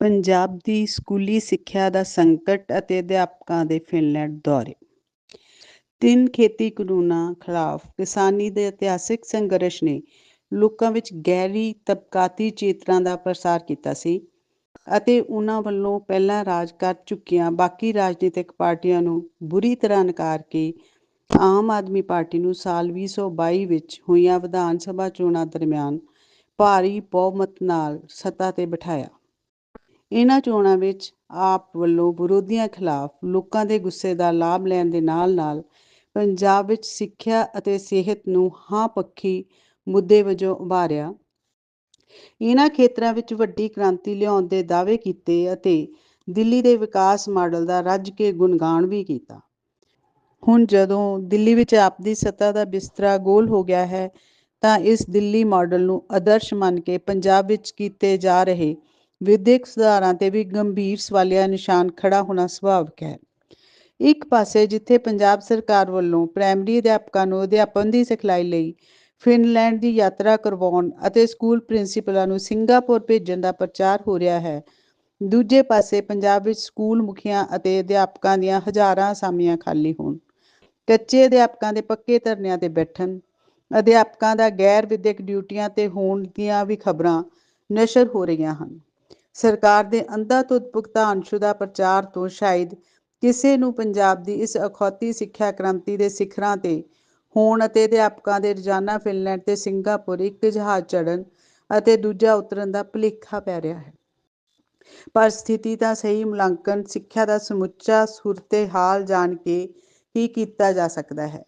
ਪੰਜਾਬ ਦੀ ਸਕੂਲੀ ਸਿੱਖਿਆ ਦਾ ਸੰਕਟ ਅਤੇ ਅਧਿਆਪਕਾਂ ਦੇ ਫਿਨਲੈਂਡ ਦੌਰੇ। ਤਿੰਨ ਖੇਤੀ ਕਾਨੂੰਨਾਂ ਖਿਲਾਫ ਕਿਸਾਨੀ ਦੇ ਇਤਿਹਾਸਿਕ ਸੰਘਰਸ਼ ਨੇ ਲੋਕਾਂ ਵਿੱਚ ਗਹਿਰੀ ਤਬਕਾਤੀ ਚੇਤਨਾ ਦਾ ਪ੍ਰਸਾਰ ਕੀਤਾ ਸੀ ਅਤੇ ਉਹਨਾਂ ਵੱਲੋਂ ਪਹਿਲਾਂ ਰਾਜ ਕਰ ਚੁੱਕੀਆਂ ਬਾਕੀ ਰਾਜਨੀਤਿਕ ਪਾਰਟੀਆਂ ਨੂੰ ਬੁਰੀ ਤਰ੍ਹਾਂ ਨਕਾਰ ਕੇ ਆਮ ਆਦਮੀ ਪਾਰਟੀ ਨੂੰ ਸਾਲ 2022 ਵਿੱਚ ਹੋਈਆਂ ਵਿਧਾਨ ਸਭਾ ਚੋਣਾਂ ਦਰਮਿਆਨ ਭਾਰੀ ਬਹੁਮਤ ਨਾਲ ਸੱਤਾ ਤੇ ਬਿਠਾਇਆ। ਇਹਨਾਂ ਚੋਣਾਂ ਵਿੱਚ ਆਪ ਵੱਲੋਂ ਵਿਰੋਧੀਆਂ ਖਿਲਾਫ ਲੋਕਾਂ ਦੇ ਗੁੱਸੇ ਦਾ ਲਾਭ ਲੈਣ ਦੇ ਨਾਲ-ਨਾਲ ਪੰਜਾਬ ਵਿੱਚ ਸਿੱਖਿਆ ਅਤੇ ਸਿਹਤ ਨੂੰ ਹਾਂ ਪੱਖੀ ਮੁੱਦੇ ਵਜੋਂ ਉਭਾਰਿਆ। ਇਹਨਾਂ ਖੇਤਰਾਂ ਵਿੱਚ ਵੱਡੀ ਕ੍ਰਾਂਤੀ ਲਿਆਉਣ ਦੇ ਦਾਅਵੇ ਕੀਤੇ ਅਤੇ ਦਿੱਲੀ ਦੇ ਵਿਕਾਸ ਮਾਡਲ ਦਾ ਰੱਜ ਕੇ ਗੁਣਗਾਨ ਵੀ ਕੀਤਾ। ਹੁਣ ਜਦੋਂ ਦਿੱਲੀ ਵਿੱਚ ਆਪਦੀ ਸੱਤਾ ਦਾ ਬਿਸਤਰਾ ਗੋਲ ਹੋ ਗਿਆ ਹੈ, ਤਾਂ ਇਸ ਦਿੱਲੀ ਮਾਡਲ ਨੂੰ ਆਦਰਸ਼ ਮੰਨ ਕੇ ਪੰਜਾਬ ਵਿੱਚ ਕੀਤੇ ਜਾ ਰਹੇ ਵਿਦਿਅਕ ਸੁਧਾਰਾਂ ਤੇ ਵੀ ਗੰਭੀਰ ਸਵਾਲੀਆ ਨਿਸ਼ਾਨ ਖੜਾ ਹੋਣਾ ਸੁਭਾਵਿਕ ਹੈ। ਇੱਕ ਪਾਸੇ ਜਿੱਥੇ ਪੰਜਾਬ ਸਰਕਾਰ ਵੱਲੋਂ ਪ੍ਰਾਇਮਰੀ ਅਧਿਆਪਕਾਂ ਨੂੰ ਅਧਿਆਪਨ ਦੀ ਸਿਖਲਾਈ ਲਈ ਫਿਨਲੈਂਡ ਦੀ ਯਾਤਰਾ ਕਰਵਾਉਣ ਅਤੇ ਸਕੂਲ ਪ੍ਰਿੰਸੀਪਲਾਂ ਨੂੰ ਸਿੰਗਾਪੁਰ ਭੇਜਣ ਦਾ ਪ੍ਰਚਾਰ ਹੋ ਰਿਹਾ ਹੈ, ਦੂਜੇ ਪਾਸੇ ਪੰਜਾਬ ਵਿੱਚ ਸਕੂਲ ਮੁਖੀਆਂ ਅਤੇ ਅਧਿਆਪਕਾਂ ਦੀਆਂ ਹਜ਼ਾਰਾਂ ਅਸਾਮੀਆਂ ਖਾਲੀ ਹੋਣ। ਕੱਚੇ ਅਧਿਆਪਕਾਂ ਦੇ ਪੱਕੇ ਧਰਨਿਆਂ ਤੇ ਬੈਠਣ, ਅਧਿਆਪਕਾਂ ਦਾ ਗੈਰ ਵਿਦਿਅਕ ਡਿਊਟੀਆਂ ਤੇ ਹੋਣ ਦੀਆਂ ਵੀ ਖਬਰਾਂ ਨਸ਼ਰ ਹੋ ਰਹੀਆਂ ਹਨ। ਸਰਕਾਰ ਦੇ ਅੰਧਾਧੁੰਦ ਭੁਗਤਾਨਸ਼ੁਦਾ ਪ੍ਰਚਾਰ ਤੋਂ ਸ਼ਾਇਦ ਕਿਸੇ ਨੂੰ ਪੰਜਾਬ ਦੀ ਇਸ ਅਖੌਤੀ ਸਿੱਖਿਆ ਕ੍ਰਾਂਤੀ ਦੇ ਸਿਖਰਾਂ ਤੇ ਹੋਣ ਅਤੇ ਅਧਿਆਪਕਾਂ ਦੇ ਰੋਜ਼ਾਨਾ ਫਿਨਲੈਂਡ ਤੇ ਸਿੰਗਾਪੁਰ ਇੱਕ ਜਹਾਜ਼ ਚੜਨ ਅਤੇ ਦੂਜਾ ਉਤਰਨ ਦਾ ਭੁਲੇਖਾ ਪੈ ਰਿਹਾ ਹੈ। ਪਰ ਸਥਿਤੀ ਦਾ ਸਹੀ ਮੁਲਾਂਕਣ, ਸਿੱਖਿਆ ਦਾ ਸਮੁੱਚਾ ਸੂਰਤੇ ਹਾਲ ਜਾਣ ਕੇ ਹੀ ਕੀਤਾ ਜਾ ਸਕਦਾ ਹੈ।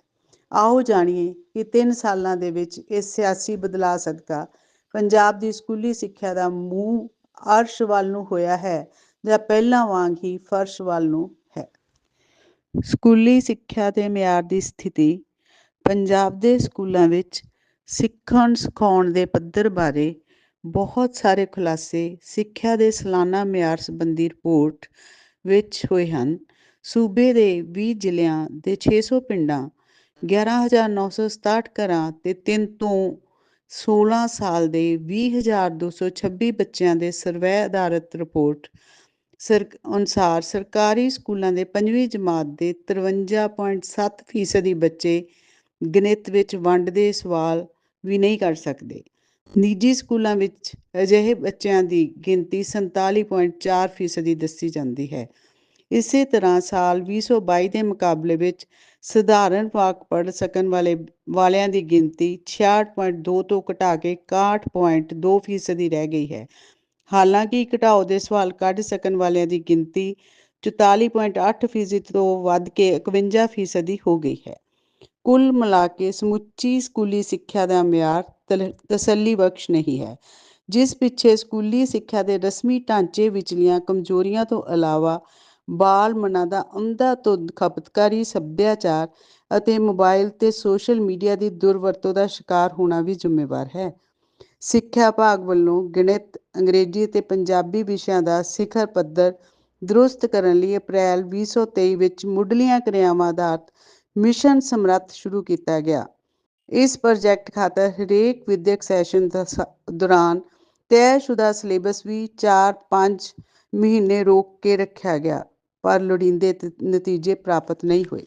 ਆਓ ਜਾਣੀਏ ਕਿ 3 ਸਾਲਾਂ ਦੇ ਵਿੱਚ ਇਸ ਸਿਆਸੀ ਬਦਲਾਅ ਸਦਕਾ ਪੰਜਾਬ ਦੀ ਸਕੂਲੀ ਸਿੱਖਿਆ ਦਾ ਮੂੰਹ ਅਰਸ਼ ਵੱਲ ਨੂੰ ਹੋਇਆ ਹੈ ਜਾਂ ਪਹਿਲਾਂ ਵਾਂਗ ਹੀ ਫਰਸ਼ ਵੱਲ ਨੂੰ ਹੈ। ਸਕੂਲੀ ਸਿੱਖਿਆ ਦੇ ਮਿਆਰ ਦੀ ਸਥਿਤੀ, ਪੰਜਾਬ ਦੇ ਸਕੂਲਾਂ ਵਿੱਚ ਸਿੱਖਣ ਸਿਖਾਉਣ ਦੇ ਪੱਧਰ ਬਾਰੇ ਬਹੁਤ ਸਾਰੇ ਖੁਲਾਸੇ ਸਿੱਖਿਆ ਦੇ ਸਾਲਾਨਾ ਮਿਆਰ ਸੰਬੰਧੀ ਰਿਪੋਰਟ ਵਿੱਚ ਹੋਏ ਹਨ। ਸੂਬੇ ਦੇ 20 ਜ਼ਿਲ੍ਹਿਆਂ ਦੇ 600 ਪਿੰਡਾਂ 11967 ਘਰਾਂ ਤੇ 3 ਤੋਂ 16 ਸਾਲ ਦੇ 20226 ਬੱਚਿਆਂ ਦੇ ਸਰਵੇ ਆਧਾਰਿਤ ਰਿਪੋਰਟ। ਸਰ, ਅਨੁਸਾਰ ਸਰਕਾਰੀ ਸਕੂਲਾਂ ਦੇ ਪੰਜਵੀਂ ਜਮਾਤ ਦੇ 53.7% ਬੱਚੇ ਗਣਿਤ ਵਿੱਚ ਵੰਡ ਦੇ ਸਵਾਲ ਵੀ ਨਹੀਂ ਕਰ ਸਕਦੇ। ਨਿੱਜੀ ਸਕੂਲਾਂ ਵਿੱਚ ਅਜਿਹੇ ਬੱਚਿਆਂ ਦੀ ਗਿਣਤੀ 47.4% ਦੱਸੀ ਜਾਂਦੀ ਹੈ। ਇਸੇ ਤਰ੍ਹਾਂ ਸਾਲ 2022 ਦੇ ਮੁਕਾਬਲੇ ਵਿੱਚ ਸਧਾਰਨ ਵਾਕ ਪੜ੍ਹ ਸਕਣ ਵਾਲੇ, ਵਾਲਿਆਂ ਦੀ ਗਿਣਤੀ 66.2 ਤੋਂ ਘਟਾ ਕੇ 61.2% ਦੀ ਰਹਿ ਗਈ ਹੈ। ਹਾਲਾਂਕਿ ਘਟਾਓ ਦੇ ਸਵਾਲ ਕੱਢ ਸਕਣ ਵਾਲਿਆਂ ਦੀ ਗਿਣਤੀ 44.8% ਤੋਂ ਵੱਧ ਕੇ 51% ਦੀ ਹੋ ਗਈ ਹੈ। ਕੁੱਲ ਮਿਲਾ ਕੇ ਸਮੁੱਚੀ ਸਕੂਲੀ ਸਿੱਖਿਆ ਦਾ ਮਿਆਰ ਤਸੱਲੀ ਬਖਸ਼ ਨਹੀਂ ਹੈ। ਜਿਸ ਪਿੱਛੇ ਸਕੂਲੀ ਸਿੱਖਿਆ ਦੇ ਰਸਮੀ ਢਾਂਚੇ ਵਿਚਲੀਆਂ ਕਮਜ਼ੋਰੀਆਂ ਤੋਂ ਇਲਾਵਾ ਬਾਲ ਮਨਾਂ ਦਾ ਅੰਧਾਧੁੰਦ ਖਪਤਕਾਰੀ ਸੱਭਿਆਚਾਰ ਅਤੇ ਮੋਬਾਈਲ ਤੇ ਸੋਸ਼ਲ ਮੀਡੀਆ ਦੀ ਦੁਰਵਰਤੋਂ ਦਾ ਸ਼ਿਕਾਰ ਹੋਣਾ ਵੀ ਜ਼ਿੰਮੇਵਾਰ ਹੈ। ਸਿੱਖਿਆ ਭਾਗ ਵੱਲੋਂ ਗਣਿਤ, ਅੰਗਰੇਜ਼ੀ ਅਤੇ ਪੰਜਾਬੀ ਵਿਸ਼ਿਆਂ ਦਾ ਸਿਖਰ ਪੱਧਰ ਦਰੁਸਤ ਕਰਨ ਲਈ ਅਪ੍ਰੈਲ 2023 ਵਿੱਚ ਮੁੱਢਲੀਆਂ ਕਿਰਿਆਵਾਂ ਆਧਾਰਿਤ ਮਿਸ਼ਨ ਸਮਰੱਥ ਸ਼ੁਰੂ ਕੀਤਾ ਗਿਆ। ਇਸ ਪ੍ਰੋਜੈਕਟ ਖਾਤਰ ਹਰੇਕ ਵਿਦਿਅਕ ਸੈਸ਼ਨ ਦੌਰਾਨ ਤੈਅਸ਼ੁਦਾ ਸਿਲੇਬਸ ਵੀ 4-5 ਮਹੀਨੇ ਰੋਕ ਕੇ ਰੱਖਿਆ ਗਿਆ। ਪਰ ਲੋੜੀਂਦੇ ਨਤੀਜੇ ਪ੍ਰਾਪਤ ਨਹੀਂ ਹੋਏ।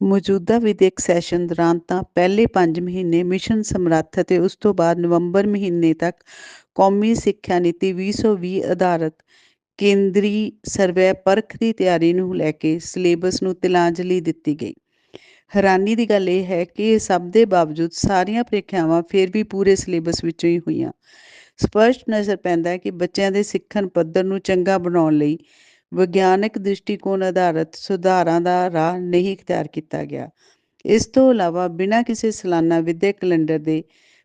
ਮੌਜੂਦਾ ਵਿਦਿਅਕ ਸੈਸ਼ਨ ਦੌਰਾਨ ਤਾਂ ਪਹਿਲੇ 5 ਮਹੀਨੇ ਮਿਸ਼ਨ ਸਮਰੱਥ ਅਤੇ ਉਸ ਤੋਂ ਬਾਅਦ ਨਵੰਬਰ ਮਹੀਨੇ ਤੱਕ ਕੌਮੀ ਸਿੱਖਿਆ ਨੀਤੀ 2020 ਆਧਾਰਿਤ ਕੇਂਦਰੀ ਸਰਵੇ ਪਰਖ ਦੀ ਤਿਆਰੀ ਨੂੰ ਲੈ ਕੇ ਸਿਲੇਬਸ ਨੂੰ ਤਿਲਾਂਜਲੀ ਦਿੱਤੀ ਗਈ। ਹੈਰਾਨੀ ਦੀ ਗੱਲ ਇਹ ਹੈ ਕਿ ਇਹ ਸਭ ਦੇ ਬਾਵਜੂਦ ਸਾਰੀਆਂ ਪ੍ਰੀਖਿਆਵਾਂ ਫਿਰ ਵੀ ਪੂਰੇ ਸਿਲੇਬਸ ਵਿੱਚੋਂ ਹੀ ਹੋਈਆਂ। ਸਪਸ਼ਟ ਨਜ਼ਰ ਪੈਂਦਾ ਹੈ ਕਿ ਬੱਚਿਆਂ ਦੇ ਸਿੱਖਣ ਪੱਧਰ ਨੂੰ ਚੰਗਾ ਬਣਾਉਣ ਲਈ ਵਿਗਿਆਨਕ ਦ੍ਰਿਸ਼ਟੀਕੋਣ ਆਧਾਰਿਤ ਸੁਧਾਰਾਂ ਦਾ ਰਾਹ ਨਹੀਂ ਇਖਤਿਆਰ ਕੀਤਾ ਗਿਆ। ਇਸ ਤੋਂ ਇਲਾਵਾ ਬਿਨਾਂ ਕਿਸੇ ਸਾਲਾਨਾ ਵਿਦਿਅਕ ਕੈਲੰਡਰ ਦੇ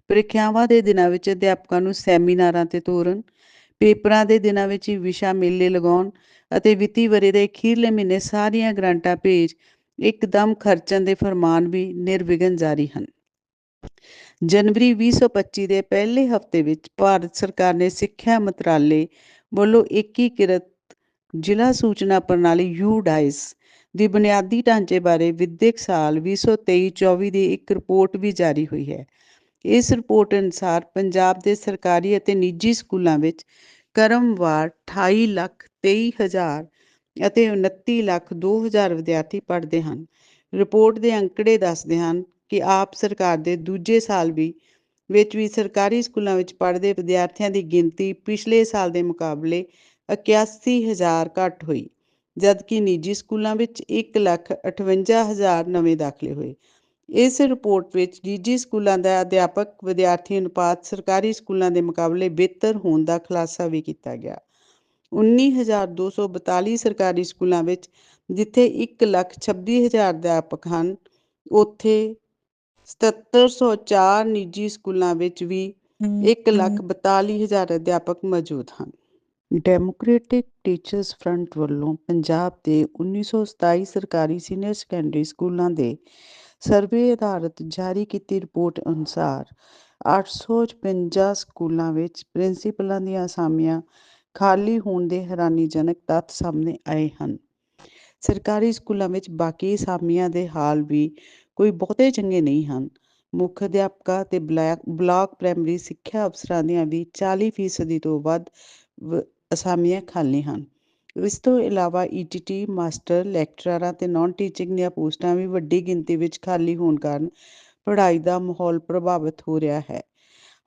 ਪ੍ਰੀਖਿਆਵਾਂ ਦੇ ਦਿਨਾਂ ਵਿੱਚ ਅਧਿਆਪਕਾਂ ਨੂੰ ਸੈਮੀਨਾਰਾਂ ਤੇ ਤੋਰਨ, ਪੇਪਰਾਂ ਦੇ ਦਿਨਾਂ ਵਿੱਚ ਹੀ ਵਿਸ਼ਾ ਮੇਲੇ ਲਗਾਉਣ ਅਤੇ ਵਿੱਤੀ ਵਰੇ ਦੇ ਅਖੀਰਲੇ ਮਹੀਨੇ ਸਾਰੀਆਂ ਗ੍ਰਾਂਟਾਂ ਭੇਜ ਇੱਕਦਮ ਖਰਚਣ ਦੇ ਫਰਮਾਨ ਵੀ ਨਿਰਵਿਘਨ ਜਾਰੀ ਹਨ। ਜਨਵਰੀ 2025 ਦੇ ਪਹਿਲੇ ਹਫ਼ਤੇ ਵਿੱਚ ਭਾਰਤ ਸਰਕਾਰ ਨੇ ਸਿੱਖਿਆ ਮੰਤਰਾਲੇ ਵੱਲੋਂ ਏਕੀਕ੍ਰਿਤ ਜ਼ਿਲ੍ਹਾ ਸੂਚਨਾ ਪ੍ਰਣਾਲੀ ਯੂਡਾਈਸ ਦੀ ਬੁਨਿਆਦੀ ਢਾਂਚੇ ਬਾਰੇ ਵਿਦਿਅਕ ਸਾਲ 2023-24 ਦੀ ਇੱਕ ਰਿਪੋਰਟ ਵੀ ਜਾਰੀ ਹੋਈ ਹੈ। ਇਸ ਰਿਪੋਰਟ ਅਨੁਸਾਰ ਪੰਜਾਬ ਦੇ ਸਰਕਾਰੀ ਅਤੇ ਨਿੱਜੀ ਸਕੂਲਾਂ ਵਿੱਚ ਕਰਮਵਾਰ 28 ਲੱਖ 23 ਹਜ਼ਾਰ ਅਤੇ 29 ਲੱਖ 2 ਹਜ਼ਾਰ ਵਿਦਿਆਰਥੀ ਪੜ੍ਹਦੇ ਹਨ। ਰਿਪੋਰਟ ਦੇ ਅੰਕੜੇ ਦੱਸਦੇ ਹਨ ਕਿ ਆਪ ਸਰਕਾਰ ਦੇ ਦੂਜੇ ਸਾਲ ਵੀ ਵਿੱਚ ਵੀ ਸਰਕਾਰੀ ਸਕੂਲਾਂ ਵਿੱਚ ਪੜ੍ਹਦੇ ਵਿਦਿਆਰਥੀਆਂ ਦੀ ਗਿਣਤੀ ਪਿਛਲੇ ਸਾਲ ਦੇ ਮੁਕਾਬਲੇ 81000 ਘੱਟ ਹੋਈ ਜਦਕਿ ਨਿੱਜੀ ਸਕੂਲਾਂ ਵਿੱਚ 158000 ਨਵੇਂ ਦਾਖਲੇ ਹੋਏ। ਇਸ ਰਿਪੋਰਟ ਵਿੱਚ ਨਿੱਜੀ ਸਕੂਲਾਂ ਦਾ ਅਧਿਆਪਕ ਵਿਦਿਆਰਥੀ ਅਨੁਪਾਤ ਸਰਕਾਰੀ ਸਕੂਲਾਂ ਦੇ ਮੁਕਾਬਲੇ ਬਿਹਤਰ ਹੋਣ ਦਾ ਖੁਲਾਸਾ ਵੀ ਕੀਤਾ ਗਿਆ। 19242 ਸਰਕਾਰੀ ਸਕੂਲਾਂ ਵਿੱਚ ਜਿੱਥੇ 126000 ਅਧਿਆਪਕ ਹਨ ਉੱਥੇ 7704 ਨਿੱਜੀ ਸਕੂਲਾਂ ਵਿੱਚ ਵੀ 142000 ਅਧਿਆਪਕ ਮੌਜੂਦ ਹਨ। ਡੈਮੋਕ੍ਰੈਟਿਕ ਟੀਚਰਸ ਫਰੰਟ ਵੱਲੋਂ ਪੰਜਾਬ ਦੇ 1927 ਸਰਕਾਰੀ ਸੀਨੀਅਰ ਸੈਕੰਡਰੀ ਸਕੂਲਾਂ ਦੇ ਸਰਵੇ ਆਧਾਰਿਤ ਜਾਰੀ ਕੀਤੀ ਰਿਪੋਰਟ ਅਨੁਸਾਰ 855 ਸਕੂਲਾਂ ਵਿੱਚ ਪ੍ਰਿੰਸੀਪਲਾਂ ਦੀਆਂ ਅਸਾਮੀਆਂ ਖਾਲੀ ਹੋਣ ਦੇ ਹੈਰਾਨੀਜਨਕ ਤੱਥ ਸਾਹਮਣੇ ਆਏ ਹਨ। ਸਰਕਾਰੀ ਸਕੂਲਾਂ ਵਿੱਚ ਬਾਕੀ ਅਸਾਮੀਆਂ ਦੇ ਹਾਲ ਵੀ ਕੋਈ ਬਹੁਤੇ ਚੰਗੇ ਨਹੀਂ ਹਨ। ਮੁੱਖ ਅਧਿਆਪਕਾਂ ਤੇ ਬਲਾਕ ਪ੍ਰਾਇਮਰੀ ਸਿੱਖਿਆ ਅਫਸਰਾਂ ਦੀਆਂ ਵੀ 40% ਤੋਂ ਵੱਧ ਅਸਾਮੀਆਂ ਖਾਲੀ ਹਨ। ਇਸ ਤੋਂ ਇਲਾਵਾ ਈਟੀਟੀ ਮਾਸਟਰ, ਲੈਕਚਰਾਰਾਂ ਤੇ ਨਾਨ ਟੀਚਿੰਗ ਦੀਆਂ ਪੋਸਟਾਂ ਵੀ ਵੱਡੀ ਗਿਣਤੀ ਵਿੱਚ ਖਾਲੀ ਹੋਣ ਕਾਰਨ ਪੜ੍ਹਾਈ ਦਾ ਮਾਹੌਲ ਪ੍ਰਭਾਵਿਤ ਹੋ ਰਿਹਾ ਹੈ।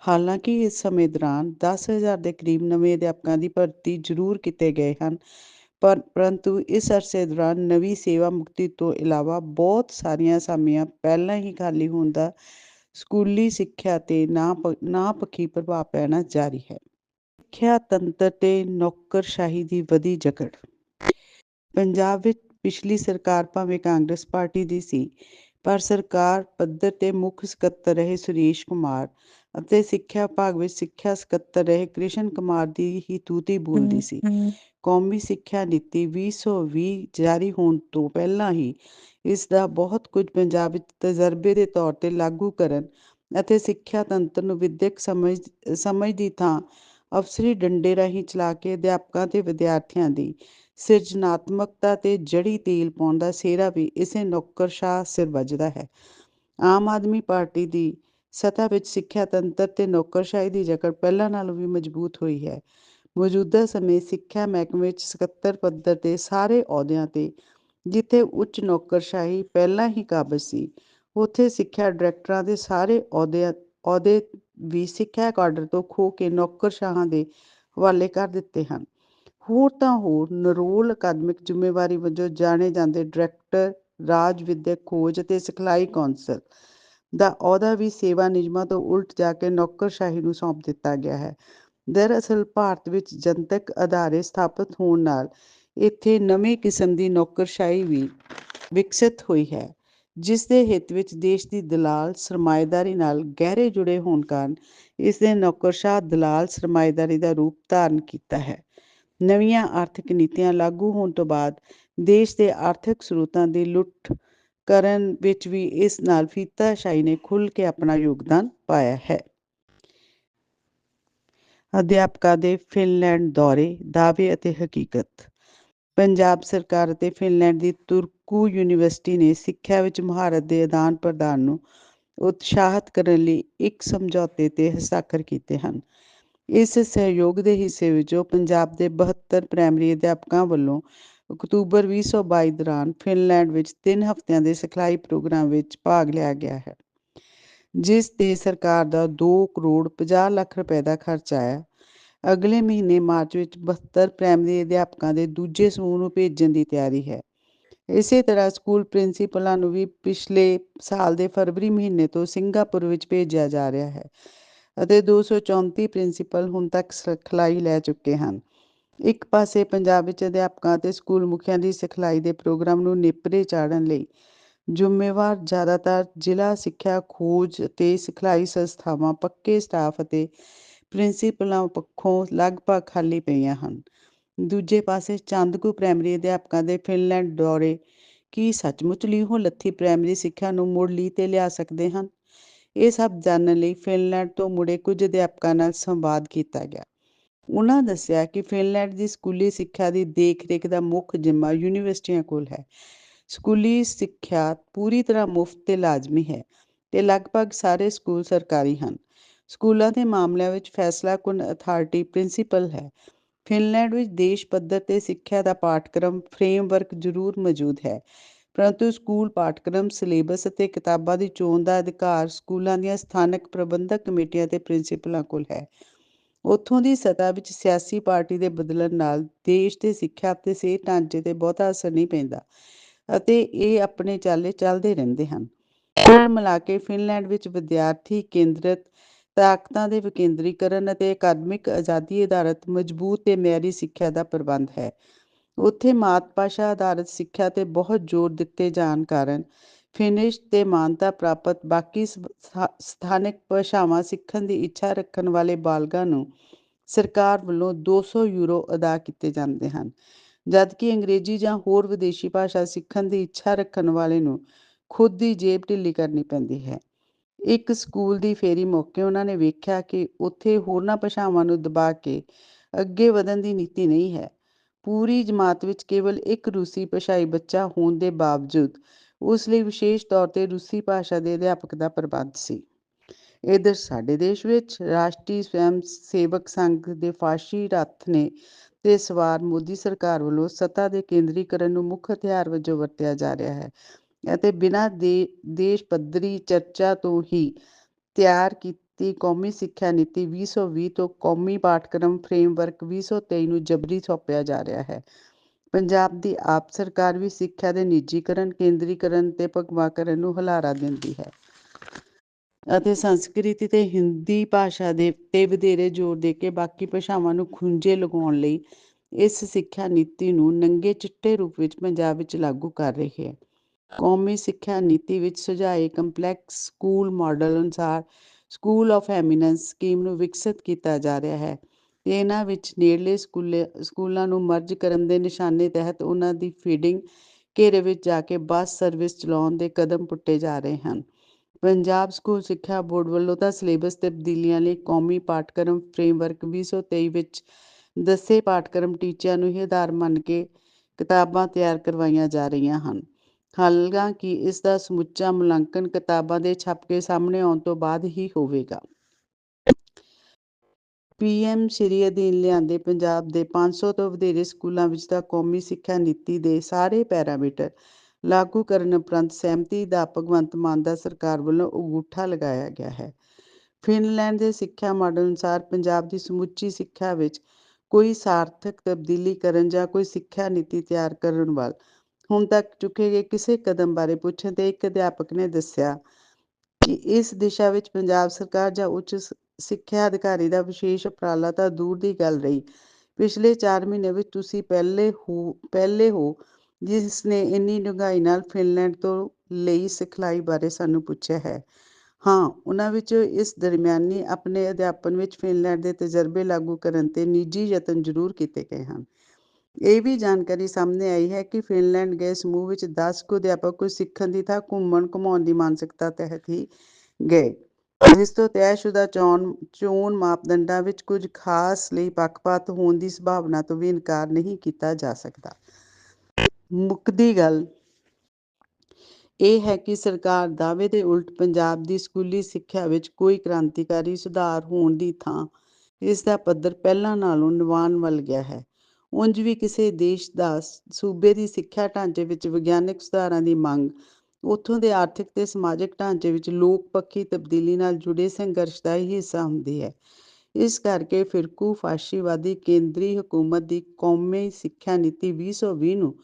ਹਾਲਾਂਕਿ ਇਸ ਸਮੇਂ ਦੌਰਾਨ 10000 ਦੇ ਕਰੀਬ ਨਵੇਂ ਅਧਿਆਪਕਾਂ ਦੀ ਭਰਤੀ ਜ਼ਰੂਰ ਕੀਤੇ ਗਏ ਹਨ, ਪਰ ਪਰੰਤੂ ਇਸ ਅਰਸੇ ਦੌਰਾਨ ਨਵੀਂ ਸੇਵਾ ਮੁਕਤੀ ਤੋਂ ਇਲਾਵਾ ਬਹੁਤ ਸਾਰੀਆਂ ਅਸਾਮੀਆਂ ਪਹਿਲਾਂ ਹੀ ਖਾਲੀ ਹੋਣ ਦਾ ਸਕੂਲੀ ਸਿੱਖਿਆ ਤੇ ਨਾ ਨਾ ਪੱਖੀ ਪ੍ਰਭਾਵ ਪੈਣਾ ਜਾਰੀ ਹੈ। ਸਿੱਖਿਆ ਤੰਤਰ ਤੇ ਨੌਕਰਸ਼ਾਹੀ ਦੀ ਵਧੀ ਜਕੜ। ਪੰਜਾਬ ਵਿੱਚ ਪਿਛਲੀ ਸਰਕਾਰ ਭਾਵੇਂ ਕਾਂਗਰਸ ਪਾਰਟੀ ਦੀ ਸੀ ਪਰ ਸਰਕਾਰ ਪੱਧਰ ਤੇ ਮੁੱਖ ਸਕੱਤਰ ਰਹੇ ਸੁਰੇਸ਼ ਕੁਮਾਰ ਅਤੇ ਸਿੱਖਿਆ ਵਿਭਾਗ ਵਿੱਚ ਸਿੱਖਿਆ ਸਕੱਤਰ ਰਹੇ ਕ੍ਰਿਸ਼ਨ ਕੁਮਾਰ ਦੀ ਹੀ ਤੂਤੀ ਬੋਲਦੀ ਸੀ। ਕੌਮੀ ਸਿੱਖਿਆ ਨੀਤੀ 2020 ਜਾਰੀ ਹੋਣ ਤੋਂ ਪਹਿਲਾਂ ਹੀ ਇਸ ਦਾ ਬਹੁਤ ਕੁਝ ਪੰਜਾਬ ਵਿੱਚ ਤਜਰਬੇ ਦੇ ਤੌਰ ਤੇ ਲਾਗੂ ਕਰਨ ਅਤੇ ਸਿੱਖਿਆ ਤੰਤਰ ਨੂੰ ਵਿਦਿਅਕ ਸਮਝ ਸਮਝ ਦੀ ਥਾਂ ਅਫਸਰੀ ਡੰਡੇ ਰਾਹੀਂ ਚਲਾ ਕੇ ਅਧਿਆਪਕਾਂ ਤੇ ਵਿਦਿਆਰਥੀਆਂ ਦੀ ਸਿਰਜਣਾਤਮਕਤਾ ਤੇ ਜੜੀ ਤੇਲ ਪਾਉਣ ਦਾ ਸਿਹਰਾ ਵੀ ਇਸੇ ਨੌਕਰਸ਼ਾਹ ਸਿਰ ਵੱਜਦਾ ਹੈ। ਆਮ ਆਦਮੀ ਪਾਰਟੀ ਦੀ ਸਤਾ ਵਿੱਚ ਸਿੱਖਿਆ ਤੰਤਰ ਤੇ ਨੌਕਰਸ਼ਾਹੀ ਦੀ ਜਕੜ ਪਹਿਲਾਂ ਨਾਲੋਂ ਵੀ ਮਜ਼ਬੂਤ ਹੋਈ ਹੈ। ਮੌਜੂਦਾ ਸਮੇਂ ਸਿੱਖਿਆ ਮਹਿਕਮੇ ਵਿੱਚ ਸਕੱਤਰ ਪੱਧਰ ਤੇ ਸਾਰੇ ਅਹੁਦਿਆਂ ਤੇ, ਜਿੱਥੇ ਉੱਚ ਨੌਕਰਸ਼ਾਹੀ ਪਹਿਲਾਂ ਹੀ ਕਾਬਜ਼ ਸੀ, ਉੱਥੇ ਸਿੱਖਿਆ ਡਾਇਰੈਕਟਰਾਂ ਦੇ ਸਾਰੇ ਅਹੁਦੇ ਅਹੁਦੇ ਵੀ ਸਿੱਖਿਆ ਕਾਡਰ ਤੋਂ ਖੋ ਕੇ ਨੌਕਰਸ਼ਾਹਾਂ ਦੇ ਹਵਾਲੇ ਕਰ ਦਿੱਤੇ ਹਨ। ਹੋਰ ਤਾਂ ਹੋਰ, ਨਰੋਲ ਅਕਾਦਮਿਕ ਜ਼ਿੰਮੇਵਾਰੀ ਵਜੋਂ ਜਾਣੇ ਜਾਂਦੇ ਡਾਇਰੈਕਟਰ, ਰਾਜ ਵਿਦਿਅਕ ਖੋਜ ਅਤੇ ਸਿਖਲਾਈ ਕੌਂਸਲ ਦਾ ਅਹੁਦਾ ਵੀ ਸੇਵਾ ਨਿਯਮਾਂ ਤੋਂ ਉਲਟ ਜਾ ਕੇ ਨੌਕਰਸ਼ਾਹੀ ਨੂੰ ਸੌਂਪ ਦਿੱਤਾ ਗਿਆ ਹੈ। ਦਰਅਸਲ ਭਾਰਤ ਵਿੱਚ ਜਨਤਕ ਅਦਾਰੇ ਸਥਾਪਿਤ ਹੋਣ ਨਾਲ ਇੱਥੇ ਨਵੇਂ ਕਿਸਮ ਦੀ ਨੌਕਰਸ਼ਾਹੀ ਵੀ ਵਿਕਸਿਤ ਹੋਈ ਹੈ। ਜਿਸ ਦੇ ਹਿੱਤ ਵਿੱਚ ਦੇਸ਼ ਦੀ ਦਲਾਲ ਸਰਮਾਏਦਾਰੀ ਨਾਲ ਗਹਿਰੇ ਜੁੜੇ ਹੋਣ ਕਾਰਨ ਇਸ ਦੇ ਨੌਕਰਸ਼ਾਹ ਦਲਾਲ ਸਰਮਾਏਦਾਰੀ ਦਾ ਰੂਪ ਧਾਰਨ ਕੀਤਾ ਹੈ। ਨਵੀਆਂ ਆਰਥਿਕ ਨੀਤੀਆਂ ਲਾਗੂ ਹੋਣ ਤੋਂ ਬਾਅਦ ਦੇਸ਼ ਦੇ ਆਰਥਿਕ ਸਰੋਤਾਂ ਦੀ ਲੁੱਟ ਕਰਨ ਵਿੱਚ ਵੀ ਇਸ ਨਾਲ ਫੀਤਾਸ਼ਾਹੀ ਨੇ ਖੁੱਲ ਕੇ ਆਪਣਾ ਯੋਗਦਾਨ ਪਾਇਆ ਹੈ। ਅਧਿਆਪਕਾਂ ਦੇ ਫਿਨਲੈਂਡ ਦੌਰੇ, ਦਾਅਵੇ ਅਤੇ ਹਕੀਕਤ। ਪੰਜਾਬ ਸਰਕਾਰ ਅਤੇ ਫਿਨਲੈਂਡ ਦੀ ਤੁਰਕੂ ਯੂਨੀਵਰਸਿਟੀ ਨੇ ਸਿੱਖਿਆ ਵਿੱਚ ਮਹਾਰਤ ਦੇ ਆਦਾਨ ਪ੍ਰਦਾਨ ਨੂੰ ਉਤਸ਼ਾਹਿਤ ਕਰਨ ਲਈ ਇੱਕ ਸਮਝੌਤੇ ਤੇ ਹਸਤਾਖਰ ਕੀਤੇ ਹਨ। ਇਸ ਸਹਿਯੋਗ ਦੇ ਹਿੱਸੇ ਵਜੋਂ ਪੰਜਾਬ ਦੇ 72 ਪ੍ਰਾਇਮਰੀ ਅਧਿਆਪਕਾਂ ਵੱਲੋਂ ਅਕਤੂਬਰ 2022 ਦੌਰਾਨ ਫਿਨਲੈਂਡ ਵਿੱਚ 3 ਹਫ਼ਤਿਆਂ ਦੇ ਸਿਖਲਾਈ ਪ੍ਰੋਗਰਾਮ ਵਿੱਚ ਭਾਗ ਲਿਆ ਗਿਆ ਹੈ, ਜਿਸ ਤੇ ਸਰਕਾਰ ਦਾ 2 ਕਰੋੜ 50 ਲੱਖ ਰੁਪਏ ਦਾ ਖਰਚ ਆਇਆ। ਅਗਲੇ ਮਹੀਨੇ ਮਾਰਚ ਵਿੱਚ 72 ਪ੍ਰਾਇਮਰੀ ਅਧਿਆਪਕਾਂ ਦੇ ਦੂਜੇ ਸਮੂਹ ਨੂੰ ਭੇਜਣ ਦੀ ਤਿਆਰੀ ਹੈ। ਇਸੇ ਤਰ੍ਹਾਂ ਸਕੂਲ ਪ੍ਰਿੰਸੀਪਲਾਂ ਨੂੰ ਵੀ ਪਿਛਲੇ ਸਾਲ ਦੇ ਫਰਵਰੀ ਮਹੀਨੇ ਤੋਂ ਸਿੰਗਾਪੁਰ ਵਿੱਚ ਭੇਜਿਆ ਜਾ ਰਿਹਾ ਹੈ ਅਤੇ 234 ਪ੍ਰਿੰਸੀਪਲ ਹੁਣ ਤੱਕ ਸਿਖਲਾਈ ਲੈ ਚੁੱਕੇ ਹਨ। ਇੱਕ ਪਾਸੇ ਪੰਜਾਬ ਵਿੱਚ ਅਧਿਆਪਕਾਂ ਅਤੇ ਸਕੂਲ ਮੁਖੀਆਂ ਦੀ ਸਿਖਲਾਈ ਦੇ ਪ੍ਰੋਗਰਾਮ ਨੂੰ ਨੇਪਰੇ ਚਾੜਨ ਲਈ ਜ਼ਿੰਮੇਵਾਰ ਜ਼ਿਆਦਾਤਰ ਜ਼ਿਲ੍ਹਾ ਸਿੱਖਿਆ ਖੋਜ ਅਤੇ ਸਿਖਲਾਈ ਸੰਸਥਾਵਾਂ, ਪੱਕੇ ਸਟਾਫ ਅਤੇ ਪ੍ਰਿੰਸੀਪਲਾਂ ਪੱਖੋਂ ਲਗਭਗ ਖਾਲੀ ਪਈਆਂ ਹਨ। ਦੂਜੇ ਪਾਸੇ ਚੰਦਕੂ ਪ੍ਰਾਇਮਰੀ ਅਧਿਆਪਕਾਂ ਦੇ ਫਿਨਲੈਂਡ ਦੌਰੇ ਕੀ ਸੱਚਮੁੱਚ ਲੀਹੋ ਲੱਥੀ ਪ੍ਰਾਇਮਰੀ ਸਿੱਖਿਆ ਨੂੰ ਮੁੜ ਲੀ ਤੇ ਲਿਆ ਸਕਦੇ ਹਨ? ਇਹ ਸਭ ਜਾਣਨ ਲਈ ਫਿਨਲੈਂਡ ਤੋਂ ਮੁੜੇ ਕੁਝ ਅਧਿਆਪਕਾਂ ਨਾਲ ਸੰਵਾਦ ਕੀਤਾ ਗਿਆ। ਉਹਨਾਂ ਦੱਸਿਆ ਕਿ ਫਿਨਲੈਂਡ ਦੀ ਸਕੂਲੀ ਸਿੱਖਿਆ ਦੀ ਦੇਖ-ਰੇਖ ਦਾ ਮੁੱਖ ਜ਼ਿੰਮਾ ਯੂਨੀਵਰਸਿਟੀਆਂ ਕੋਲ ਹੈ। ਸਕੂਲੀ ਸਿੱਖਿਆ ਪੂਰੀ ਤਰ੍ਹਾਂ ਮੁਫਤ ਤੇ ਲਾਜ਼ਮੀ ਹੈ ਤੇ ਲਗਭਗ ਸਾਰੇ ਸਕੂਲ ਸਰਕਾਰੀ ਹਨ। ਸਕੂਲਾਂ ਦੇ ਮਾਮਲਿਆਂ ਵਿੱਚ ਫੈਸਲਾ ਕੁਨ ਅਥਾਰਟੀ ਪ੍ਰਿੰਸੀਪਲ ਹੈ। ਫਿਨਲੈਂਡ ਵਿੱਚ ਦੇਸ਼ ਪੱਧਰ ਤੇ ਸਿੱਖਿਆ ਦਾ ਪਾਠਕ੍ਰਮ ਫਰੇਮਵਰਕ ਜ਼ਰੂਰ ਮੌਜੂਦ ਹੈ। ਪਰੰਤੂ ਸਕੂਲ ਪਾਠਕ੍ਰਮ, ਸਿਲੇਬਸ ਅਤੇ ਕਿਤਾਬਾਂ ਦੀ ਚੋਣ ਦਾ ਅਧਿਕਾਰ ਸਕੂਲਾਂ ਦੀਆਂ ਸਥਾਨਕ ਪ੍ਰਬੰਧਕ ਕਮੇਟੀਆਂ ਤੇ ਪ੍ਰਿੰਸੀਪਲਾਂ ਕੋਲ ਹੈ। ਉੱਥੋਂ ਦੀ ਸਤ੍ਹਾ ਵਿੱਚ ਸਿਆਸੀ ਪਾਰਟੀ ਦੇ ਬਦਲਣ ਨਾਲ ਦੇਸ਼ ਦੇ ਸਿੱਖਿਆ ਅਤੇ ਸਿਹਤ ਢਾਂਚੇ ਤੇ ਬਹੁਤਾ ਅਸਰ ਨਹੀਂ ਪੈਂਦਾ ਅਤੇ ਇਹ ਆਪਣੇ ਚਾਲੇ ਚੱਲਦੇ ਰਹਿੰਦੇ ਹਨ। ਕੁੱਲ ਮਿਲਾ ਕੇ ਫਿਨਲੈਂਡ ਵਿੱਚ ਵਿਦਿਆਰਥੀ ਕੇਂਦਰਿਤ ਤਾਕਤਾਂ ਦੇ ਵਿਕੇਂਦਰੀਕਰਨ ਅਤੇ ਅਕਾਦਮਿਕ ਆਜ਼ਾਦੀ ਆਧਾਰਿਤ ਮਜ਼ਬੂਤ ਤੇ ਮਿਆਰੀ ਸਿੱਖਿਆ ਦਾ ਪ੍ਰਬੰਧ ਹੈ। ਉੱਥੇ ਮਾਤ ਭਾਸ਼ਾ ਆਧਾਰਿਤ ਸਿੱਖਿਆ ਤੇ ਬਹੁਤ ਜ਼ੋਰ ਦਿੱਤੇ ਜਾਣ ਕਾਰਨ ਫਿਨਿਸ਼ ਤੇ ਮਾਨਤਾ ਪ੍ਰਾਪਤ ਬਾਕੀ ਸਥਾਨਕ ਭਾਸ਼ਾਵਾਂ ਸਿੱਖਣ ਦੀ ਇੱਛਾ ਰੱਖਣ ਵਾਲੇ ਬਾਲਗਾਂ ਨੂੰ ਸਰਕਾਰ ਵੱਲੋਂ 200 ਯੂਰੋ ਅਦਾ ਕੀਤੇ ਜਾਂਦੇ ਹਨ। ਜਦਕਿ ਅੰਗਰੇਜ਼ੀ ਜਾਂ ਹੋਰ ਵਿਦੇਸ਼ੀ ਭਾਸ਼ਾ ਸਿੱਖਣ ਦੀ ਇੱਛਾ ਰੱਖਣ ਵਾਲੇ ਨੂੰ ਖੁਦ ਦੀ ਜੇਬ ਢਿੱਲੀ ਕਰਨੀ ਪੈਂਦੀ ਹੈ। ਇੱਕ ਸਕੂਲ ਦੀ ਫੇਰੀ ਮੌਕੇ ਉਹਨਾਂ ਨੇ ਵੇਖਿਆ ਕਿ ਉੱਥੇ ਹੋਰਨਾਂ ਭਾਸ਼ਾਵਾਂ ਨੂੰ ਦਬਾ ਕੇ ਅੱਗੇ ਵਧਣ ਦੀ ਨੀਤੀ ਨਹੀਂ ਹੈ। ਪੂਰੀ ਜਮਾਤ ਵਿੱਚ ਕੇਵਲ ਇੱਕ ਰੂਸੀ ਭਾਸ਼ਾਈ ਬੱਚਾ ਹੋਣ ਦੇ ਬਾਵਜੂਦ ਉਸ ਲਈ ਵਿਸ਼ੇਸ਼ ਤੌਰ ਤੇ ਰੂਸੀ ਭਾਸ਼ਾ ਦੇ ਅਧਿਆਪਕ ਦਾ ਪ੍ਰਬੰਧ ਸੀ। ਇਧਰ ਸਾਡੇ ਦੇਸ਼ ਵਿੱਚ ਰਾਸ਼ਟਰੀ ਸਵੈਮ ਸੇਵਕ ਸੰਘ ਦੇ ਫਾਸ਼ੀ ਰੱਥ ਨੇ ਤੇ ਸਵਾਰ ਮੋਦੀ ਸਰਕਾਰ ਵੱਲੋਂ ਸੱਤਾ ਦੇ ਕੇਂਦਰੀਕਰਨ ਨੂੰ ਮੁੱਖ ਹਥਿਆਰ ਵਜੋਂ ਵਰਤਿਆ ਜਾ ਰਿਹਾ ਹੈ। ਅਤੇ ਬਿਨਾਂ ਦੇ, ਦੇਸ਼ ਪੱਧਰੀ ਚਰਚਾ ਤੋਂ ਹੀ ਤਿਆਰ ਕੀਤੀ ਕੌਮੀ ਸਿੱਖਿਆ ਨੀਤੀ 2020 ਤੋਂ ਕੌਮੀ ਪਾਠਕ੍ਰਮ ਫਰੇਮਵਰਕ 2023 ਨੂੰ ਜਬਰੀ ਸੌਂਪਿਆ ਜਾ ਰਿਹਾ ਹੈ। ਪੰਜਾਬ ਦੀ ਆਪ ਸਰਕਾਰ ਵੀ ਸਿੱਖਿਆ ਦੇ ਨਿੱਜੀਕਰਨ, ਕੇਂਦਰੀਕਰਨ ਤੇ ਭਗਵਾਕਰਨ ਨੂੰ ਹੁਲਾਰਾ ਦਿੰਦੀ ਹੈ। ਅਤੇ ਸੰਸਕ੍ਰਿਤੀ ਤੇ ਹਿੰਦੀ ਭਾਸ਼ਾ ਦੇ, ਤੇ ਵਧੇਰੇ ਜ਼ੋਰ ਦੇ ਕੇ ਬਾਕੀ ਭਾਸ਼ਾਵਾਂ ਨੂੰ ਖੁੰਝੇ ਲਗਾਉਣ ਲਈ ਇਸ ਸਿੱਖਿਆ ਨੀਤੀ ਨੂੰ ਨੰਗੇ ਚਿੱਟੇ ਰੂਪ ਵਿੱਚ ਪੰਜਾਬ ਵਿੱਚ ਲਾਗੂ ਕਰ ਰਹੀ ਹੈ। ਕੌਮੀ ਸਿੱਖਿਆ ਨੀਤੀ ਵਿੱਚ ਸੁਝਾਏ ਕੰਪਲੈਕਸ ਸਕੂਲ ਮਾਡਲ ਅਨੁਸਾਰ ਸਕੂਲ ਆਫ ਐਮੀਨੈਂਸ ਸਕੀਮ ਨੂੰ ਵਿਕਸਿਤ ਕੀਤਾ ਜਾ ਰਿਹਾ ਹੈ। ਇਹਨਾਂ ਵਿੱਚ ਨੇੜਲੇ ਸਕੂਲੇ, ਸਕੂਲਾਂ ਨੂੰ ਮਰਜ ਕਰਨ ਦੇ ਨਿਸ਼ਾਨੇ ਤਹਿਤ ਉਹਨਾਂ ਦੀ ਫੀਡਿੰਗ ਘੇਰੇ ਵਿੱਚ ਜਾ ਕੇ ਬੱਸ ਸਰਵਿਸ ਚਲਾਉਣ ਦੇ ਕਦਮ ਪੁੱਟੇ ਜਾ ਰਹੇ ਹਨ। ਪੰਜਾਬ ਸਕੂਲ ਸਿੱਖਿਆ ਬੋਰਡ ਵੱਲੋਂ ਤਾਂ ਸਿਲੇਬਸ ਤਬਦੀਲੀਆਂ ਲਈ ਕੌਮੀ ਪਾਠਕ੍ਰਮ ਫਰੇਮਵਰਕ 2023 ਵਿੱਚ ਦੱਸੇ ਪਾਠਕ੍ਰਮ ਟੀਚਿਆਂ ਨੂੰ ਹੀ ਆਧਾਰ ਮੰਨ ਕੇ ਕਿਤਾਬਾਂ ਤਿਆਰ ਕਰਵਾਈਆਂ ਜਾ ਰਹੀਆਂ ਹਨ। ਹਾਲਾਂਕਿ ਇਸ ਦਾ ਸਮੁੱਚਾ ਮੁਲਾਂਕਣ ਕਿਤਾਬਾਂ ਦੇ ਛਪ ਕੇ ਸਾਹਮਣੇ ਆਉਣ ਤੋਂ ਬਾਅਦ ਹੀ ਹੋਵੇਗਾ। ਪੀਐਮ ਸ਼੍ਰੀ ਅਧੀਨ ਲਿਆਂਦੇ ਪੰਜਾਬ ਦੇ 500 ਤੋਂ ਵਧੇਰੇ ਸਕੂਲਾਂ ਵਿੱਚ ਤਾਂ ਕੌਮੀ ਸਿੱਖਿਆ ਨੀਤੀ ਦੇ ਸਾਰੇ ਪੈਰਾਮੀਟਰ ਲਾਗੂ ਕਰਨ ਉਪਰੰਤ ਸਹਿਮਤੀ ਦਾ ਭਗਵੰਤ ਮਾਨ ਦਾ ਸਰਕਾਰ ਵੱਲੋਂ ਅੰਗੂਠਾ ਲਗਾਇਆ ਗਿਆ ਹੈ। ਫਿਨਲੈਂਡ ਦੇ ਸਿੱਖਿਆ ਮਾਡਲ ਅਨੁਸਾਰ ਪੰਜਾਬ ਦੀ ਸਮੁੱਚੀ ਸਿੱਖਿਆ ਵਿੱਚ ਕੋਈ ਸਾਰਥਕ ਤਬਦੀਲੀ ਕਰਨ ਜਾਂ ਕੋਈ ਸਿੱਖਿਆ ਨੀਤੀ ਤਿਆਰ ਕਰਨ ਵੱਲ ਹੁਣ ਤੱਕ ਚੁੱਕੇ ਗਏ ਕਿਸੇ ਕਦਮ ਬਾਰੇ ਪੁੱਛਣ ਤੇ ਇੱਕ ਅਧਿਆਪਕ ਨੇ ਦੱਸਿਆ ਕਿ ਇਸ ਦਿਸ਼ਾ ਵਿੱਚ ਪੰਜਾਬ ਸਰਕਾਰ ਜਾਂ ਉੱਚ ਸਿੱਖਿਆ ਅਧਿਕਾਰੀ ਦਾ ਵਿਸ਼ੇਸ਼ ਉਪਰਾਲਾ ਤਾਂ ਦੂਰ ਦੀ ਗੱਲ ਰਹੀ। ਪਿਛਲੇ 4 ਮਹੀਨੇ ਵਿੱਚ ਤੁਸੀਂ ਪਹਿਲੇ ਹੋ ਪਹਿਲੇ ਹੋ, ਜਿਸ ਨੇ ਇੰਨੀ ਡੂੰਘਾਈ ਨਾਲ ਫਿਨਲੈਂਡ ਤੋਂ ਲਈ ਸਿਖਲਾਈ ਬਾਰੇ ਸਾਨੂੰ ਪੁੱਛਿਆ ਹੈ। ਹਾਂ, ਉਹਨਾਂ ਵਿੱਚੋਂ ਇਸ ਦਰਮਿਆਨੀ ਆਪਣੇ ਅਧਿਆਪਨ ਵਿੱਚ ਫਿਨਲੈਂਡ ਦੇ ਤਜਰਬੇ ਲਾਗੂ ਕਰਨ ਤੇ ਨਿੱਜੀ ਯਤਨ ਜ਼ਰੂਰ ਕੀਤੇ ਗਏ ਹਨ। ਇਹ ਵੀ ਜਾਣਕਾਰੀ ਸਾਹਮਣੇ ਆਈ ਹੈ ਕਿ ਫਿਨਲੈਂਡ ਗਏ ਸਮੂਹ ਵਿੱਚ 10 ਕੁ ਅਧਿਆਪਕ ਕੁਝ ਸਿੱਖਣ ਦੀ ਥਾਂ ਘੁੰਮਣ, ਘੁਮਾਉਣ ਦੀ ਮਾਨਸਿਕਤਾ ਤਹਿਤ ਹੀ ਗਏ। ਇਸ ਤੋਂ ਤੈਅਸ਼ੁਦਾ ਚੋਣ ਚੋਣ ਮਾਪਦੰਡਾਂ ਵਿੱਚ ਕੁਝ ਖਾਸ ਲਈ ਪੱਖਪਾਤ ਹੋਣ ਦੀ ਸੰਭਾਵਨਾ ਤੋਂ ਵੀ ਇਨਕਾਰ ਨਹੀਂ ਕੀਤਾ ਜਾ ਸਕਦਾ। ਮੁੱਕਦੀ ਗੱਲ ਇਹ ਹੈ ਕਿ ਸਰਕਾਰ ਦਾਅਵੇ ਦੇ ਉਲਟ ਪੰਜਾਬ ਦੀ ਸਕੂਲੀ ਸਿੱਖਿਆ ਵਿੱਚ ਕੋਈ ਕ੍ਰਾਂਤੀਕਾਰੀ ਸੁਧਾਰ ਹੋਣ ਦੀ ਥਾਂ ਇਸ ਦਾ ਪੱਧਰ ਪਹਿਲਾਂ ਨਾਲੋਂ ਨਿਵਾਨ ਵੱਲ ਗਿਆ ਹੈ। ਉਂਝ ਵੀ ਕਿਸੇ ਦੇਸ਼ ਦਾ ਸੂਬੇ ਦੀ ਸਿੱਖਿਆ ਢਾਂਚੇ ਵਿੱਚ ਵਿਗਿਆਨਕ ਸੁਧਾਰਾਂ ਦੀ ਮੰਗ, ਉੱਥੋਂ ਦੇ ਆਰਥਿਕ ਤੇ ਸਮਾਜਿਕ ਢਾਂਚੇ ਵਿੱਚ ਲੋਕ ਪੱਖੀ ਤਬਦੀਲੀ ਨਾਲ ਜੁੜੇ ਸੰਘਰਸ਼ ਦਾ ਹੀ ਹਿੱਸਾ ਹੁੰਦੀ ਹੈ। ਇਸ ਕਰਕੇ ਫਿਰਕੂ ਫਾਸ਼ੀਵਾਦੀ ਕੇਂਦਰੀ ਹਕੂਮਤ ਦੀ ਕੌਮੀ ਸਿੱਖਿਆ ਨੀਤੀ 2020 ਨੂੰ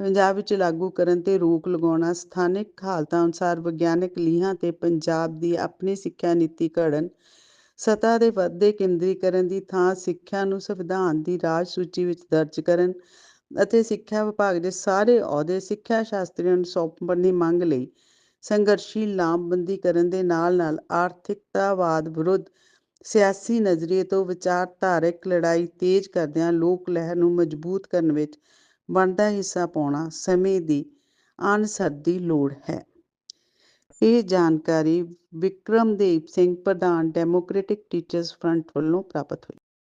ਪੰਜਾਬ ਵਿੱਚ ਲਾਗੂ ਕਰਨ ਤੇ ਰੋਕ ਲਗਾਉਣਾ ਸਥਾਨਕ ਹਾਲਤਾਂ ਅਨੁਸਾਰ ਵਿਗਿਆਨਕ ਲੀਹਾਂ ਤੇ ਪੰਜਾਬ ਦੀ ਆਪਣੀ ਸਿੱਖਿਆ ਨੀਤੀ ਘੜਨ ਸਤਾ ਦੇ ਵੱਧਦੇ ਕੇਂਦਰੀਕਰਨ ਦੀ ਥਾਂ ਸਿੱਖਿਆ ਨੂੰ ਸੰਵਿਧਾਨ ਦੀ ਰਾਜ ਸੂਚੀ ਵਿੱਚ ਦਰਜ ਕਰਨ ਅਤੇ ਸਿੱਖਿਆ ਵਿਭਾਗ ਦੇ ਸਾਰੇ ਅਹੁਦੇ ਸਿੱਖਿਆ ਸ਼ਾਸਤਰੀਆਂ ਨੂੰ ਸੌਂਪਣ ਦੀ ਮੰਗ ਲਈ ਸੰਘਰਸ਼ੀ ਲਾਮਬੰਦੀ ਕਰਨ ਦੇ ਨਾਲ-ਨਾਲ ਆਰਥਿਕਤਾਵਾਦ ਵਿਰੁੱਧ ਸਿਆਸੀ ਨਜ਼ਰੀਏ ਤੋਂ ਵਿਚਾਰਧਾਰਕ ਲੜਾਈ ਤੇਜ਼ ਕਰਦਿਆਂ ਲੋਕ ਲਹਿਰ ਨੂੰ ਮਜ਼ਬੂਤ ਕਰਨ ਵਿੱਚ ਬਣਦਾ ਹਿੱਸਾ ਪਾਉਣਾ ਸਮੇਂ ਦੀ ਅਨਸਰਦੀ ਲੋੜ ਹੈ। ਇਹ ਜਾਣਕਾਰੀ ਵਿਕਰਮਦੀਪ ਸਿੰਘ ਪ੍ਰਧਾਨ ਡੈਮੋਕ੍ਰੈਟਿਕ ਟੀਚਰਜ਼ ਫਰੰਟ ਵੱਲੋਂ ਪ੍ਰਾਪਤ ਹੋਈ।